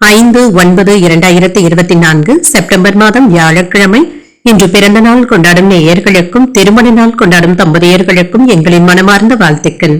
ஐந்து ஒன்பது இரண்டாயிரத்தி இருபத்தி நான்கு செப்டம்பர் மாதம் வியாழக்கிழமை. இன்று பிறந்த நாள் கொண்டாடும் நேயர்களுக்கும் திருமண நாள் கொண்டாடும் தம்பதியர்களுக்கும் எங்களின் மனமார்ந்த வாழ்த்துக்கள்.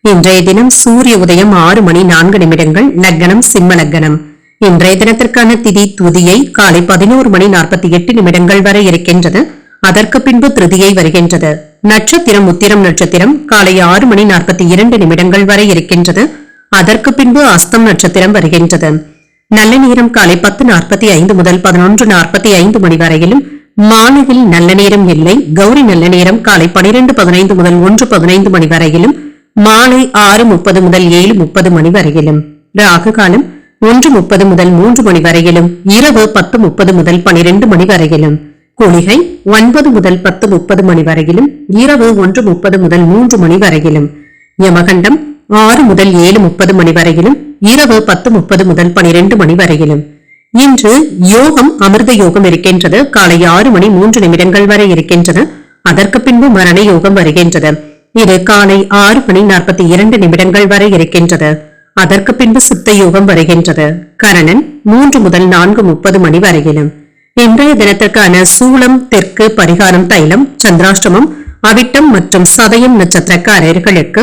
இன்றைய தினம் சூரிய உதயம் ஆறு மணி நான்கு நிமிடங்கள் லக்னம் சிம்ம லக்னம் இன்றைய தினத்திற்கான திதி துதியை காலை பதினோரு மணி நாற்பத்தி எட்டு நிமிடங்கள் வரை இருக்கின்றது. அதற்கு பின்பு திருதியை வருகின்றது. நட்சத்திரம் உத்திரம் நட்சத்திரம் காலை ஆறு மணி நாற்பத்தி இரண்டு நிமிடங்கள் வரை இருக்கின்றது. அதற்கு பின்பு அஸ்தம் நட்சத்திரம் வருகின்றது. நல்ல நேரம் காலை பத்து நாற்பத்தி ஐந்து முதல் பதினொன்று நாற்பத்தி ஐந்து மணி வரையிலும். மாலையில் நல்ல நேரம் இல்லை. கௌரி நல்ல நேரம் காலை பனிரெண்டு பதினைந்து முதல் ஒன்று பதினைந்து மணி வரையிலும். மாலை ஆறு முப்பது முதல் ஏழு முப்பது மணி வரையிலும். ராகு காலம் ஒன்று முப்பது முதல் மூன்று மணி வரையிலும். இரவு பத்து முப்பது முதல் பனிரெண்டு மணி வரையிலும். குளிகை ஒன்பது முதல் பத்து முப்பது மணி வரையிலும். இரவு ஒன்று முப்பது முதல் மூன்று மணி வரையிலும். யமகண்டம் ஆறு முதல் ஏழு முப்பது மணி வரையிலும் இரவு பத்து முப்பது முதல் பனிரெண்டு மணி வரையிலும். இன்று யோகம் அமிர்த யோகம் இருக்கின்றது. காலை ஆறு மணி மூன்று நிமிடங்கள் வரை இருக்கின்றது. அதற்கு பின்பு மரண யோகம் வருகின்றது. இது காலை ஆறு மணி நாற்பத்தி இரண்டு நிமிடங்கள் வரை இருக்கின்றது. அதற்கு பின்பு சித்த யோகம் வருகின்றது. கரணன் மூன்று முதல் நான்கு முப்பது மணி வரையிலும். இன்றைய தினத்திற்கான சூளம் தெற்கு பரிகாரம் தைலம் சந்திராஷ்டமம் அவிட்டம் மற்றும் சதயம் நட்சத்திரக்காரர்களுக்கு